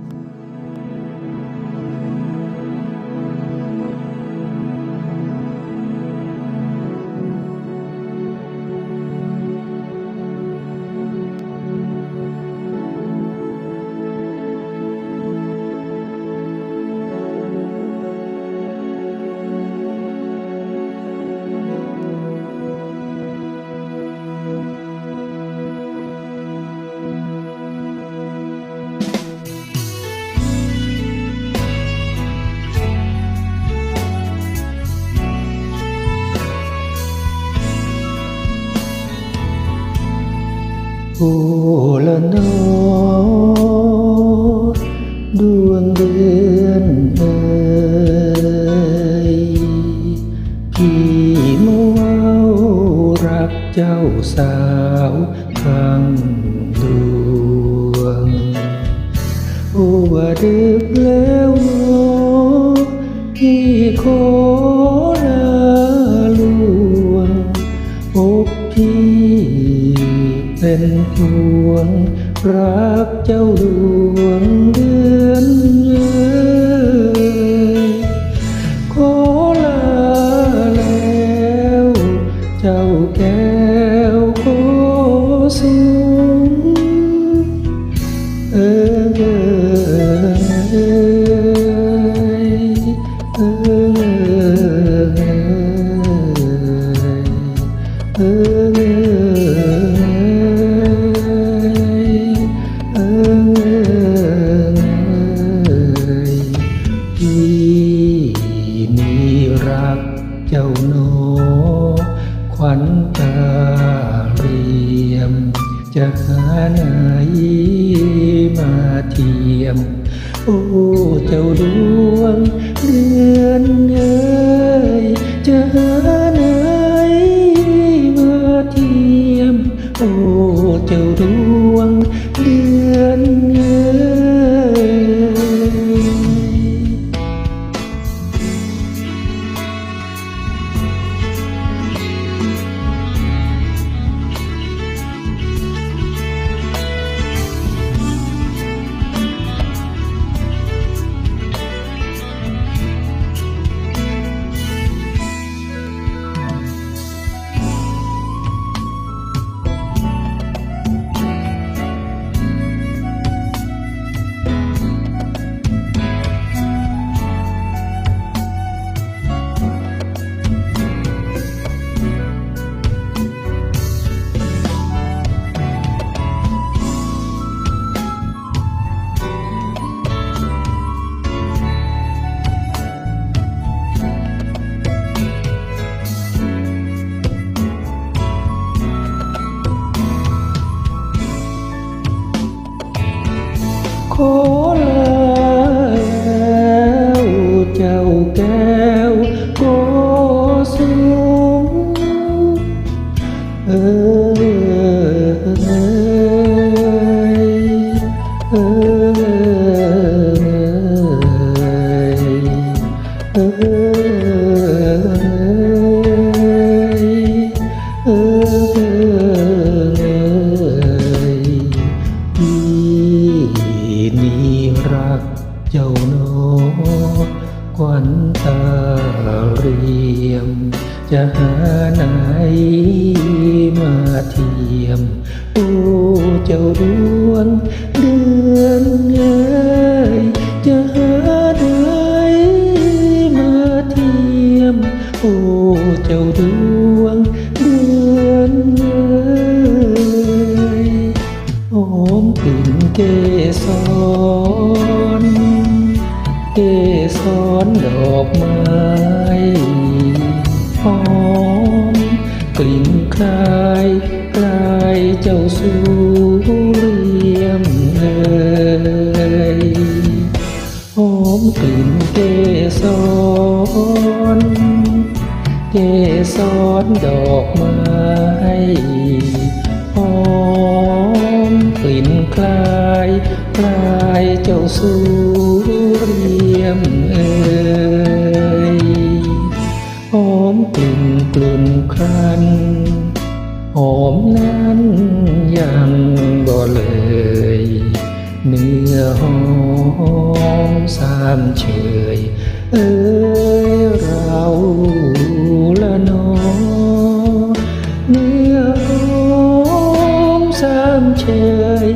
Thank you. โอ้ละนอดวงเดือนเอ่ยพี่มัวรักเจ้าสาวฟังดวง โอ้ว่าดึกแล้วนอพี่ขอ เป็นห่วง รักเจ้าดวงเดือนเอยขอลาแล้ว เจ้าแก้วขอสู จะหาไหนมาเทียม โอ้เจ้าดวงเดือนเอ้ยจะหาไหนมาเทียม โอ้เจ้าดวงเดือน ขอลาแล้วเจ้ เจ้าโนควันตาเรียม จะหาไหนมาเทียม โอ้เจ้าดวงเดือนเอ้ยจะหาไหนมาเทียม โอ้เจ้าดวงเดือนเอ้ยหอมกลิ่นเกสร กสรดอกไม้หอมกลิ่นคลายคลายเจ้าสุเรียมเอ่ยหอมกลิ่นเกสรเกสรดอกไม้หอมกลิ่นคลาย ลายเจ้าสุเรียมเอ่ยหอมกลิ่นกลุ่นครันหอมนั้นยังบ่เลย เนื้อหอมสามเฉย เอ้ยเราละนอเนื้อหอมสามเฉย